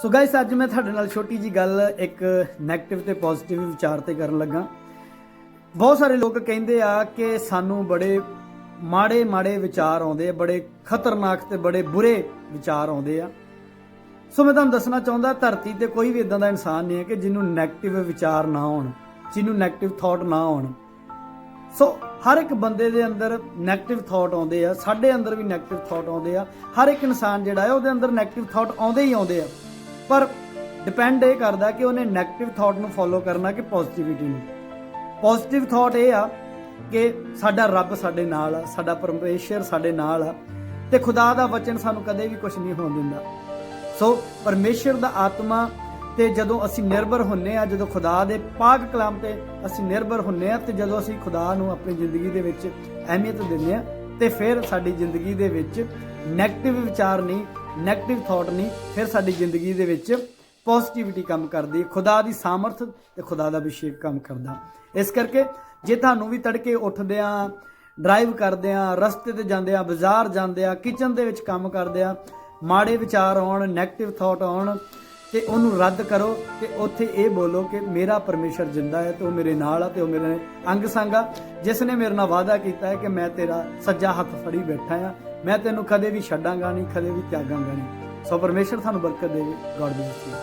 So guys ਅੱਜ ਮੈਂ ਤੁਹਾਡੇ ਨਾਲ ਛੋਟੀ ਜੀ ਗੱਲ, ਇੱਕ 네ਗੇਟਿਵ ਤੇ ਪੋਜ਼ਿਟਿਵ ਵਿਚਾਰ ਤੇ ਕਰਨ ਲੱਗਾ। ਬਹੁਤ ਸਾਰੇ ਲੋਕ ਕਹਿੰਦੇ ਆ ਕਿ ਸਾਨੂੰ ਬੜੇ ਮਾੜੇ ਮਾੜੇ ਵਿਚਾਰ ਆਉਂਦੇ ਆ, ਬੜੇ ਖਤਰਨਾਕ ਤੇ ਬੜੇ ਬੁਰੇ ਵਿਚਾਰ ਆਉਂਦੇ ਆ। ਸੋ ਮੈਂ ਤੁਹਾਨੂੰ ਦੱਸਣਾ ਚਾਹੁੰਦਾ, ਧਰਤੀ ਤੇ ਕੋਈ ਵੀ ਇਦਾਂ ਦਾ ਇਨਸਾਨ ਨਹੀਂ ਹੈ ਕਿ ਜਿਹਨੂੰ 네ਗੇਟਿਵ ਵਿਚਾਰ ਨਾ ਆਉਣ ਜਿਹਨੂੰ 네ਗੇਟਿਵ ਥਾਟ ਨਾ ਆਉਣ ਸੋ ਹਰ ਇੱਕ ਬੰਦੇ ਦੇ ਅੰਦਰ ਨੈਗੇਟਿਵ ਥਾਟ ਆਉਂਦੇ ਆ, ਸਾਡੇ ਅੰਦਰ ਵੀ ਨੈਗੇਟਿਵ ਥਾਟ ਆਉਂਦੇ ਆ। ਹਰ ਇੱਕ ਇਨਸਾਨ ਜਿਹੜਾ ਹੈ ਉਹਦੇ ਅੰਦਰ ਨੈਗੇਟਿਵ ਥਾਟ ਆਉਂਦੇ ਹੀ ਆਉਂਦੇ ਆ। ਪਰ ਡਿਪੈਂਡ ਇਹ ਕਰਦਾ ਕਿ ਉਹਨੇ 네ਗੇਟਿਵ ਥਾਟ ਨੂੰ ਫੋਲੋ ਕਰਨਾ ਕਿ ਪੋਜ਼ਿਟਿਵਿਟੀ ਨੂੰ। ਪੋਜ਼ਿਟਿਵ ਥਾਟ ਇਹ ਆ ਕਿ ਸਾਡਾ ਰੱਬ ਸਾਡੇ ਨਾਲ ਆ, ਸਾਡਾ ਪਰਮੇਸ਼ਰ ਸਾਡੇ ਨਾਲ ਆ ਤੇ ਖੁਦਾ ਦਾ ਵਚਨ ਸਾਨੂੰ ਕਦੇ ਵੀ ਕੁਝ ਨਹੀਂ ਹੋਣ ਦਿੰਦਾ। ਸੋ ਪਰਮੇਸ਼ਰ ਦਾ ਆਤਮਾ ਤੇ ਜਦੋਂ ਅਸੀਂ ਨਿਰਭਰ ਹੁੰਨੇ ਆ, ਜਦੋਂ ਖੁਦਾ ਦੇ ਪਾਕ ਕਲਾਮ ਤੇ ਅਸੀਂ ਨਿਰਭਰ ਹੁੰਨੇ ਆ ਤੇ ਜਦੋਂ ਅਸੀਂ ਖੁਦਾ ਨੂੰ ਆਪਣੀ ਜ਼ਿੰਦਗੀ ਦੇ ਵਿੱਚ ਅਹਿਮੀਅਤ ਦਿੰਦੇ ਆ ਤੇ ਫਿਰ ਸਾਡੀ ਜ਼ਿੰਦਗੀ ਦੇ ਵਿੱਚ 네ਗੇਟਿਵ ਵਿਚਾਰ ਨਹੀਂ 네ਗੇਟਿਵ ਥਾਟ ਨਹੀਂ, ਫਿਰ ਸਾਡੀ ਜ਼ਿੰਦਗੀ ਦੇ ਵਿੱਚ ਪੋਜ਼ਿਟਿਵਿਟੀ ਕੰਮ ਕਰਦੀ ਹੈ। ਖੁਦਾ ਦੀ ਸਾਮਰਥ ਤੇ ਖੁਦਾ ਦਾ ਅਭਿਸ਼ੇਕ ਕੰਮ ਕਰਦਾ। ਇਸ ਕਰਕੇ ਜੇ ਤੁਹਾਨੂੰ ਵੀ ਤੜਕੇ ਉੱਠਦੇ ਆ ਡਰਾਈਵ ਕਰਦੇ ਆ, ਰਸਤੇ ਤੇ ਜਾਂਦੇ ਆ, ਬਾਜ਼ਾਰ ਜਾਂਦੇ ਆ ਕਿਚਨ ਦੇ ਵਿੱਚ ਕੰਮ ਕਰਦੇ ਆ, ਮਾੜੇ ਵਿਚਾਰ ਆਉਣ 네ਗੇਟਿਵ ਥਾਟ ਆਉਣ, ਤੇ ਉਹਨੂੰ ਰੱਦ ਕਰੋ ਤੇ ਉੱਥੇ ਇਹ ਬੋਲੋ ਕਿ ਮੇਰਾ ਪਰਮੇਸ਼ਰ ਜਿੰਦਾ ਹੈ ਤੇ ਉਹ ਮੇਰੇ ਨਾਲ ਆ ਤੇ ਉਹ ਮੇਰੇ ਅੰਗ ਸੰਗ ਆ। ਜਿਸ ਨੇ ਮੇਰੇ ਨਾਲ ਵਾਅਦਾ ਕੀਤਾ ਹੈ ਕਿ ਮੈਂ ਤੇਰਾ ਸੱਜਾ ਹੱਥ ਫੜੀ ਬੈਠਾ ਆ ਮੈਂ ਤੈਨੂੰ ਕਦੇ ਵੀ ਛੱਡਾਂਗਾ ਨਹੀਂ, ਕਦੇ ਵੀ ਤਿਆਗਾਂਗਾ ਨਹੀਂ। ਸੋ ਪਰਮੇਸ਼ਰ ਤੁਹਾਨੂੰ ਬਰਕਤ ਦੇਵੇ ਗੋਡ ਬlesਸ ਯੂ